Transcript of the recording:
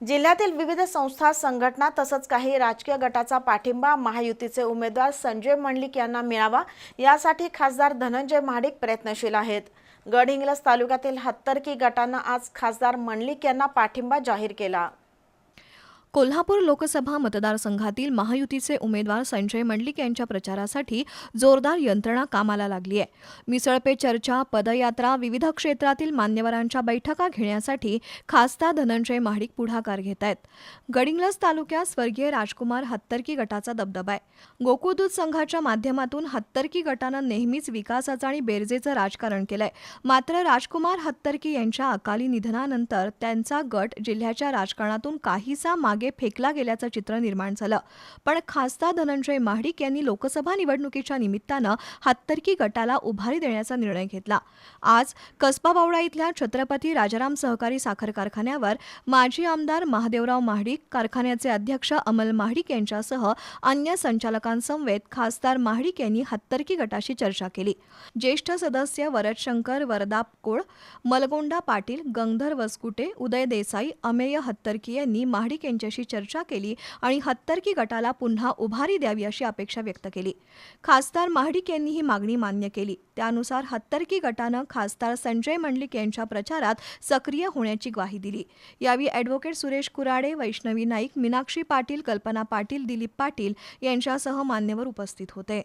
जिल्ह्यातील विविध संस्था संघटना तसंच काही राजकीय गटाचा पाठिंबा महायुतीचे उमेदवार संजय मंडलिक यांना मिळावा यासाठी खासदार धनंजय महाडिक प्रयत्नशील आहेत. गडहिंग्लज तालुक्यातील हत्तरकी गटानं आज खासदार मंडलिक यांना पाठिंबा जाहीर केला. कोल्हापूर लोकसभा मतदारसंघातील महायुतीचे उमेदवार संजय मंडलिक यांच्या प्रचारासाठी जोरदार यंत्रणा कामाला लागली आहे. मिसळ पे चर्चा पदयात्रा विविध क्षेत्रातील मान्यवरांच्या बैठका घेण्यासाठी खासदार धनंजय महाडिक पुढाकार घेत आहेत. गडिंग्लज तालुक्यात स्वर्गीय राजकुमार हत्तरकी गटाचा दबदबा आहे. गोकुळदूत संघाच्या माध्यमातून हत्तरकी गटानं नेहमीच विकासाचं आणि बेरजेचं राजकारण केलंय. मात्र राजकुमार हत्तरकी यांच्या अकाली निधनानंतर त्यांचा गट जिल्ह्याच्या राजकारणातून काहीसा मागे फेकला गेल्याचं चित्र निर्माण झालं. पण खासदार धनंजय महाडिक यांनी लोकसभा निवडणुकीच्या निमित्तानं हत्तरकी गटाला उभारी देण्याचा निर्णय घेतला. आज कसबा बावडा इथल्या छत्रपती राजाराम सहकारी साखर कारखान्यावर माजी आमदार महादेवराव महाडिक कारखान्याचे अध्यक्ष अमल महाडिक यांच्यासह अन्य संचालकांसमवेत खासदार महाडिक यांनी हत्तरकी गटाशी चर्चा केली. ज्येष्ठ सदस्य वरदशंकर वरदापकोळ मलगोंडा पाटील गंगधर वसकुटे उदय देसाई अमेय हत्तरकी यांनी महाडिक यांच्याशी चर्चा केली आणि हत्तरकी गटाला पुन्हा उभारी द्यावी अशी अपेक्षा व्यक्त केली. खासदार महाडिक यांनी ही मागणी मान्य केली. त्यानुसार हत्तरकी गटानं खासदार संजय मंडलिक यांच्या प्रचारात सक्रिय होण्याची ग्वाही दिली. यावेळी ॲडव्होकेट सुरेश कुराडे वैष्णवी नाईक मीनाक्षी पाटील कल्पना पाटील दिलीप पाटील यांच्यासह मान्यवर उपस्थित होते.